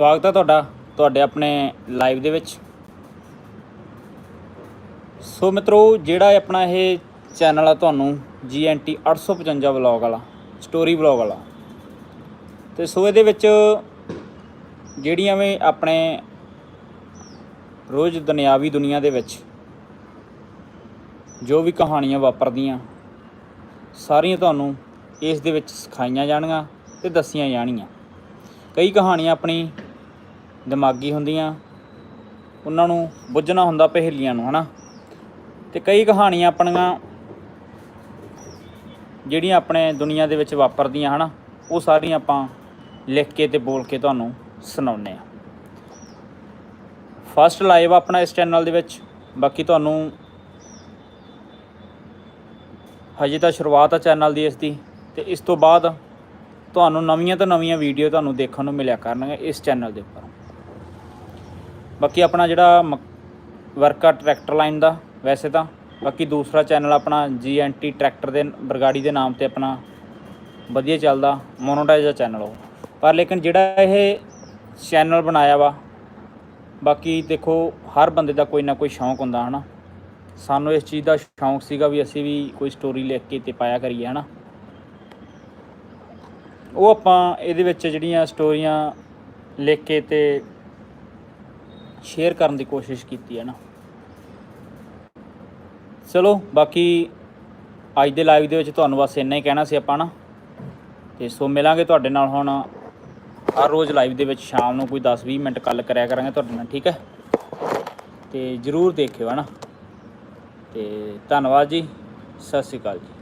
ਸਵਾਗਤ ਹੈ ਤੁਹਾਡਾ, ਤੁਹਾਡੇ ਆਪਣੇ ਲਾਈਵ ਦੇ ਵਿੱਚ। ਸੋ ਮਿੱਤਰੋ, ਜਿਹੜਾ ਆਪਣਾ ਇਹ ਚੈਨਲ ਆ ਤੁਹਾਨੂੰ GNT 855 ਵਲੌਗ ਵਾਲਾ ਸਟੋਰੀ ਵਲੌਗ ਵਾਲਾ। ਤੇ ਸੋ ਇਹਦੇ ਵਿੱਚ ਜਿਹੜੀਆਂ ਵੀ ਆਪਣੇ ਰੋਜ਼ ਦੁਨਿਆਵੀ ਦੁਨੀਆ ਦੇ ਵਿੱਚ ਜੋ ਵੀ ਕਹਾਣੀਆਂ ਵਾਪਰਦੀਆਂ, ਸਾਰੀਆਂ ਤੁਹਾਨੂੰ ਇਸ ਦੇ ਵਿੱਚ ਸਿਖਾਈਆਂ ਜਾਣਗੀਆਂ ਤੇ ਦੱਸੀਆਂ ਜਾਣਗੀਆਂ। ਕਈ ਕਹਾਣੀਆਂ ਆਪਣੀ ਦਿਮਾਗੀ ਹੁੰਦੀਆਂ, ਉਹਨਾਂ ਨੂੰ ਬੁੱਝਣਾ ਹੁੰਦਾ ਪਹੇਲੀਆਂ ਨੂੰ, ਹਨਾ? ਤੇ ਕਈ ਕਹਾਣੀਆਂ ਆਪਣੀਆਂ ਜਿਹੜੀਆਂ ਆਪਣੇ ਦੁਨੀਆ ਦੇ ਵਿੱਚ ਵਾਪਰਦੀਆਂ, ਹਨਾ? ਉਹ ਸਾਰੀਆਂ ਆਪਾਂ ਲਿਖ ਕੇ ਤੇ ਬੋਲ ਕੇ ਤੁਹਾਨੂੰ ਸੁਣਾਉਂਦੇ ਆ ਫਸਟ ਲਾਈਵ ਆਪਣਾ ਇਸ ਚੈਨਲ ਦੇ ਵਿੱਚ। ਬਾਕੀ ਤੁਹਾਨੂੰ ਹਜੇ ਤਾਂ ਸ਼ੁਰੂਆਤ ਆ ਚੈਨਲ ਦੀ ਇਸ ਦੀ। ਤੇ ਇਸ ਤੋਂ ਬਾਅਦ ਤੁਹਾਨੂੰ ਨਵੀਆਂ ਤੋਂ ਨਵੀਆਂ ਵੀਡੀਓ ਤੁਹਾਨੂੰ ਦੇਖਣ ਨੂੰ ਮਿਲਿਆ ਕਰਨਗੇ ਇਸ ਚੈਨਲ ਦੇ ਉੱਪਰ। ਬਾਕੀ ਆਪਣਾ ਜਿਹੜਾ ਵਰਕ ਆ ਟਰੈਕਟਰ ਲਾਈਨ ਦਾ, ਵੈਸੇ ਤਾਂ। ਬਾਕੀ ਦੂਸਰਾ ਚੈਨਲ ਆਪਣਾ ਜੀਐਨਟੀ ਟਰੈਕਟਰ ਦੇ ਬਰਗਾੜੀ ਦੇ ਨਾਮ ਤੇ ਆਪਣਾ ਵਧੀਆ ਚੱਲਦਾ, ਮੋਨੋਟਾਈਜ਼ ਦਾ ਚੈਨਲ ਉਹ। ਪਰ ਲੇਕਿਨ ਜਿਹੜਾ ਇਹ ਚੈਨਲ ਬਣਾਇਆ ਵਾ, ਬਾਕੀ ਦੇਖੋ, ਹਰ ਬੰਦੇ ਦਾ ਕੋਈ ਨਾ ਕੋਈ ਸ਼ੌਂਕ ਹੁੰਦਾ, ਹਨਾ। ਸਾਨੂੰ ਇਸ ਚੀਜ਼ ਦਾ ਸ਼ੌਂਕ ਸੀਗਾ ਵੀ ਅਸੀਂ ਵੀ ਕੋਈ ਸਟੋਰੀ ਲਿਖ ਕੇ ਤੇ ਪਾਇਆ ਕਰੀਏ, ਹਨਾ। ਉਹ ਆਪਾਂ ਇਹਦੇ ਵਿੱਚ ਜਿਹੜੀਆਂ ਸਟੋਰੀਆਂ ਲਿਖ ਕੇ ਤੇ ਸ਼ੇਅਰ ਕਰਨ ਦੀ ਕੋਸ਼ਿਸ਼ ਕੀਤੀ ਹੈ ਨਾ। ਚਲੋ, ਬਾਕੀ ਅੱਜ ਦੇ ਲਾਈਵ ਦੇ ਵਿੱਚ ਤੁਹਾਨੂੰ ਬਸ ਇੰਨਾ ਹੀ ਕਹਿਣਾ ਸੀ ਆਪਾਂ ਨਾ। ਤੇ ਸੋ ਮਿਲਾਂਗੇ ਤੁਹਾਡੇ ਨਾਲ ਹੁਣ ਹਰ ਰੋਜ਼ ਲਾਈਵ ਦੇ ਵਿੱਚ ਸ਼ਾਮ ਨੂੰ ਕੋਈ 10-20 ਮਿੰਟ ਗੱਲ ਕਰਿਆ ਕਰਾਂਗੇ ਤੁਹਾਡੇ ਨਾਲ, ਠੀਕ ਹੈ? ਤੇ ਜਰੂਰ ਦੇਖਿਓ ਹਨਾ ਤੇ ਧੰਨਵਾਦ ਜੀ, ਸਤਿ ਸ਼੍ਰੀ ਅਕਾਲ ਜੀ।